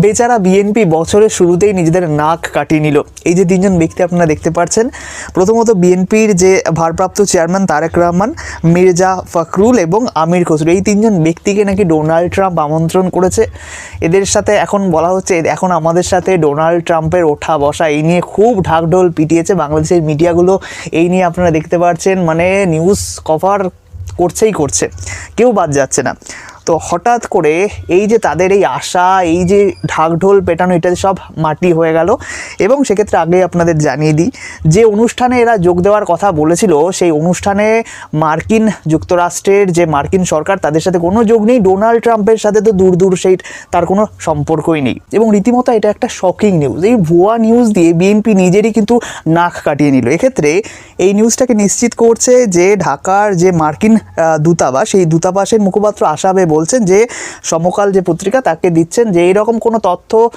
বেচারা বিএনপি বছরের শুরুতেই নিজেদের নাক কাটিয়ে নিল। এই যে তিনজন ব্যক্তি আপনারা দেখতে পাচ্ছেন, প্রথমত বিএনপির যে ভারপ্রাপ্ত চেয়ারম্যান তারেক রহমান, মির্জা ফখরুল এবং আমির খসরু, এই তিনজন ব্যক্তিকে নাকি ডোনাল্ড ট্রাম্প আমন্ত্রণ করেছে। এদের সাথে এখন বলা হচ্ছে, এখন আমাদের সাথে ডোনাল্ড ট্রাম্পের ওঠা বসা, এই নিয়ে খুব ঢাকঢোল পিটিয়েছে বাংলাদেশের মিডিয়াগুলো। এই নিয়ে আপনারা দেখতে পাচ্ছেন মানে নিউজ কভার করছেই করছে, কেউ বাদ যাচ্ছে না। তো হঠাৎ করে এই যে তাদের এই আশা, এই যে ঢাকঢোল পেটানো, এটা সব মাটি হয়ে গেল। এবং সেক্ষেত্রে আগে আপনাদের জানিয়ে দিই, যে অনুষ্ঠানে এরা যোগ দেওয়ার কথা বলেছিল, সেই অনুষ্ঠানে মার্কিন যুক্তরাষ্ট্রের যে মার্কিন সরকার, তাদের সাথে কোনো যোগ নেই। ডোনাল্ড ট্রাম্পের সাথে তো দূর দূর সেই, তার কোনো সম্পর্কই নেই। এবং রীতিমতো এটা একটা শকিং নিউজ এই ভুয়া নিউজ দিয়ে বিএনপি নিজেরই কিন্তু নাক কাটিয়ে নিল। এক্ষেত্রে এই নিউজটাকে নিশ্চিত করছে যে ঢাকার যে মার্কিন দূতাবাস, সেই দূতাবাসের মুখপাত্র আশাবে বলছেন যে সমকাল যে পত্রিকা তাকে দিচ্ছেন যে এইরকম কোনো তথ্য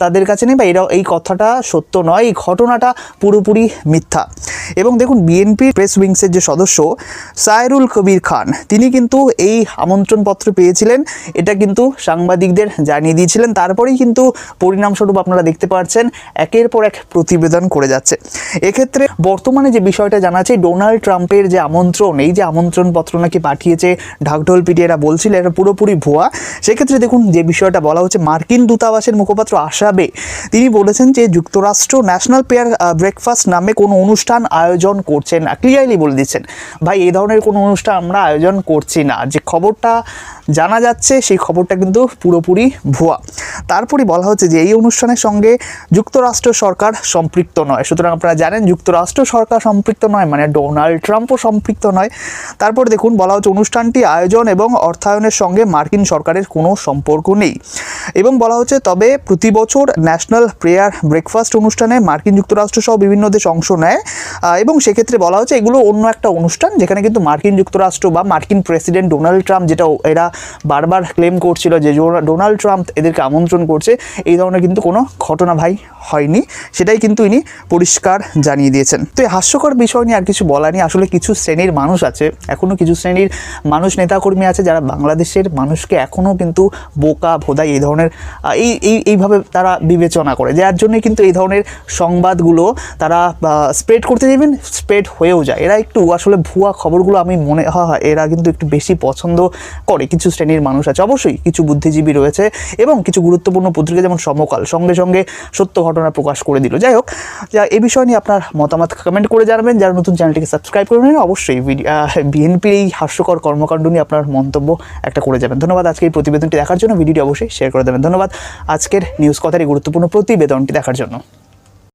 তাদের কাছে নেই বা এরা- এই কথাটা সত্য নয়, এই ঘটনাটা পুরোপুরি মিথ্যা। এবং দেখুন বিএনপি প্রেস উইংসের যে সদস্য সায়রুল কবির খান, তিনি কিন্তু এই আমন্ত্রণপত্র পেয়েছিলেন, এটা কিন্তু সাংবাদিকদের জানিয়ে দিয়েছিলেন। তারপরেই কিন্তু পরিণামস্বরূপ আপনারা দেখতে পাচ্ছেন একের পর এক প্রতিবেদন করে যাচ্ছে। এক্ষেত্রে বর্তমানে যে বিষয়টা জানা আছে ডোনাল্ড ট্রাম্পের যে আমন্ত্রণ, এই যে আমন্ত্রণপত্র নাকি পাঠিয়েছে ঢাকঢোল পিটিয়ে এরা বলছিল এটা পুরোপুরি ভুয়া। সেক্ষেত্রে দেখুন, যে বিষয়টা বলা হচ্ছে, মার্কিন দূতাবাসের মুখপাত্র আশাবে, তিনি বলেছেন যে যুক্তরাষ্ট্র ন্যাশনাল পেয়ার ব্রেকফাস্ট নামে কোনো অনুষ্ঠান আয়োজন করছেন না। ক্লিয়ারলি বলে দিচ্ছেন, ভাই এই ধরনের কোনো অনুষ্ঠান আমরা আয়োজন করছি না। যে খবরটা জানা যাচ্ছে, সেই খবরটা কিন্তু পুরোপুরি ভুয়া। তারপরে বলা হচ্ছে যে, এই অনুষ্ঠানের সঙ্গে যুক্তরাষ্ট্র সরকার সম্পৃক্ত নয়। সুতরাং আপনারা জানেন, যুক্তরাষ্ট্র সরকার সম্পৃক্ত নয় মানে ডোনাল্ড ট্রাম্পও সম্পৃক্ত নয়। তারপর দেখুন, বলা হচ্ছে, অনুষ্ঠানটি আয়োজন এবং অর্থায়নের সঙ্গে মার্কিন সরকারের কোনো সম্পর্ক নেই। এবং বলা হচ্ছে, তবে প্রতি বছর ন্যাশনাল প্রেয়ার ব্রেকফাস্ট অনুষ্ঠানে মার্কিন যুক্তরাষ্ট্র সহ বিভিন্ন দেশ অংশ নেয়। এবং সেক্ষেত্রে বলা হচ্ছে, এগুলো অন্য একটা অনুষ্ঠান, যেখানে কিন্তু মার্কিন যুক্তরাষ্ট্র বা মার্কিন প্রেসিডেন্ট ডোনাল্ড ট্রাম্প, যেটা এরা বারবার ক্লেম করছিল যে ডোনাল্ড ট্রাম্প এদেরকে আমন্ত্রণ করছে, এই ধরনের কিন্তু কোনো ঘটনা ভাই হয়নি। সেটাই কিন্তু ইনি পরিষ্কার জানিয়ে দিয়েছেন। তো এই হাস্যকর বিষয় নিয়ে আর কিছু বলা নেই। আসলে কিছু শ্রেণির মানুষ আছে এখনও কিছু শ্রেণির মানুষ, নেতাকর্মী আছে যারা বাংলাদেশের মানুষকে এখনও কিন্তু বোকা ভোদাই এই ধরনের এই এই, এইভাবে তারা বিবেচনা করে যার জন্য কিন্তু এই ধরনের সংবাদগুলো তারা স্প্রেড করতে দেবেন স্প্রেড হয়েও যায়। এরা একটু আসলে ভুয়া খবরগুলো আমি মনে হয় এরা কিন্তু একটু বেশি পছন্দ করে। কিছু শ্রেণির মানুষ আছে, অবশ্যই কিছু বুদ্ধিজীবী রয়েছে এবং কিছু গুরুত্বপূর্ণ পত্রিকা যেমন সমকাল, সঙ্গে সঙ্গে সত্য ঘটনা প্রকাশ করে দিল। যাই হোক, যা, এ বিষয় নিয়ে আপনার মতামত কমেন্ট করে জানাবেন। যারা নতুন চ্যানেলটিকে সাবস্ক্রাইব করে করবেন অবশ্যই বিএনপির এই হাস্যকর কর্মকাণ্ড নিয়ে আপনার মন্তব্য একটা করে যাবেন। ধন্যবাদ আজকে এই প্রতিবেদনটি দেখার জন্য। ভিডিওটি অবশ্যই শেয়ার করে দেবেন। ধন্যবাদ। আজকের নিউজ কথার এই গুরুত্বপূর্ণ প্রতিবেদনটি দেখার জন্য।